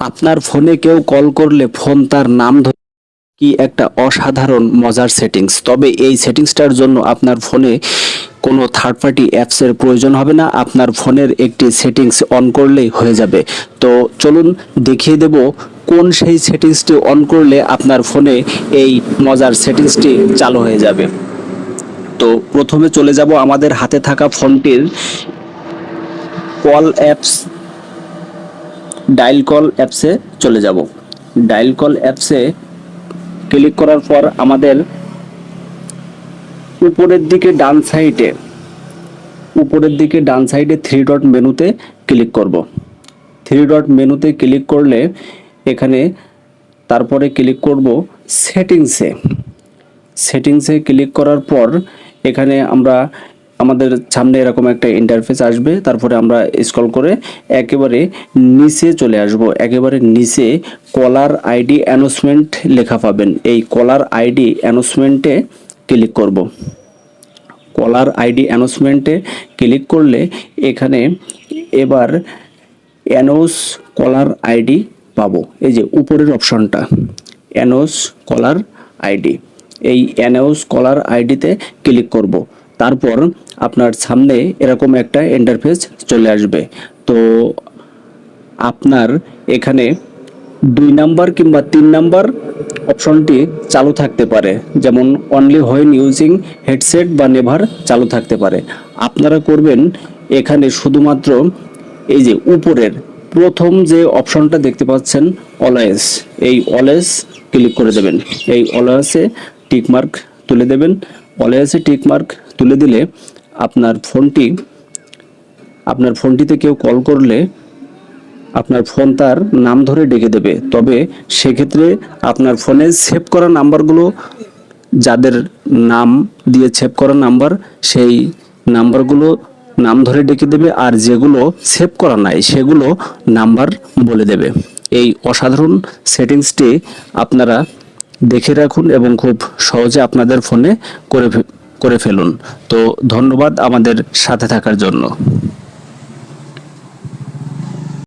আপনার ফোনে কেউ কল করলে ফোন তার নাম ধরে কি একটা অসাধারণ মজার সেটিংস। তবে এই সেটিংসটার জন্য আপনার ফোনে কোনো থার্ড পার্টি অ্যাপসের প্রয়োজন হবে না। আপনার ফোনের একটি সেটিংস অন করলেই হয়ে যাবে। তো চলুন দেখিয়ে দেব কোন সেই সেটিংসটি অন করলে আপনার ফোনে এই মজার সেটিংসটি চালু হয়ে যাবে। তো প্রথমে চলে যাব আমাদের হাতে থাকা ফোনটির কল অ্যাপস ডায়াল কল অ্যাপসে চলে যাব। ডায়াল কল অ্যাপসে ক্লিক করার পর আমাদের উপরের দিকে ডান সাইডে, উপরের দিকে ডান সাইডে থ্রি ডট মেনুতে ক্লিক করব। থ্রি ডট মেনুতে ক্লিক করলে এখানে তারপরে ক্লিক করব সেটিংসে। সেটিংসে ক্লিক করার পর এখানে আমরা আমাদের সামনে এরকম একটা ইন্টারফেস আসবে, তারপরে আমরা স্ক্রল করে একেবারে নিচে চলে আসব। একেবারে নিচে কলার আইডি অ্যানাউন্সমেন্ট লেখা পাবেন। এই কলার আইডি অ্যানাউন্সমেন্টে ক্লিক করব। কলার আইডি অ্যানাউন্সমেন্টে ক্লিক করলে এখানে এবার অ্যানোস কলার আইডি পাবো। এই যে উপরের অপশনটা অ্যানোস কলার আইডি এই অ্যানোস কলার আইডিতে ক্লিক করব। তারপর আপনার সামনে এরকম একটা ইন্টারফেস চলে আসবে। তো আপনার এখানে দুই নাম্বার কিংবা তিন নাম্বার অপশনটি চালু থাকতে পারে। যেমন অনলি হোয়েন ইউজিং হেডসেট বা নেভার চালু থাকতে পারে। আপনারা করবেন এখানে শুধুমাত্র এই যে উপরের প্রথম যে অপশনটা দেখতে পাচ্ছেন অলওয়েজ এই অলওয়েজ ক্লিক করে দেবেন। এই অলওয়েজে টিকমার্ক তুলে দেবেন। অলওয়েজে টিকমার্ক তুলে দিলে আপনার ফোনটি, আপনার ফোনটিতে কেউ কল করলে আপনার ফোন তার নাম ধরে ডেকে দেবে। তবে সেক্ষেত্রে আপনার ফোনে সেভ করা নাম্বারগুলো যাদের নাম দিয়ে সেভ করা নাম্বার সেই নাম্বারগুলো নাম ধরে ডেকে দেবে আর যেগুলো সেভ করা নাই, সেগুলো নাম্বার বলে দেবে। এই অসাধারণ সেটিংসটি আপনারা দেখে রাখুন এবং খুব সহজে আপনাদের ফোনে করে করে ফেলুন। তো ধন্যবাদ আমাদের সাথে থাকার জন্য।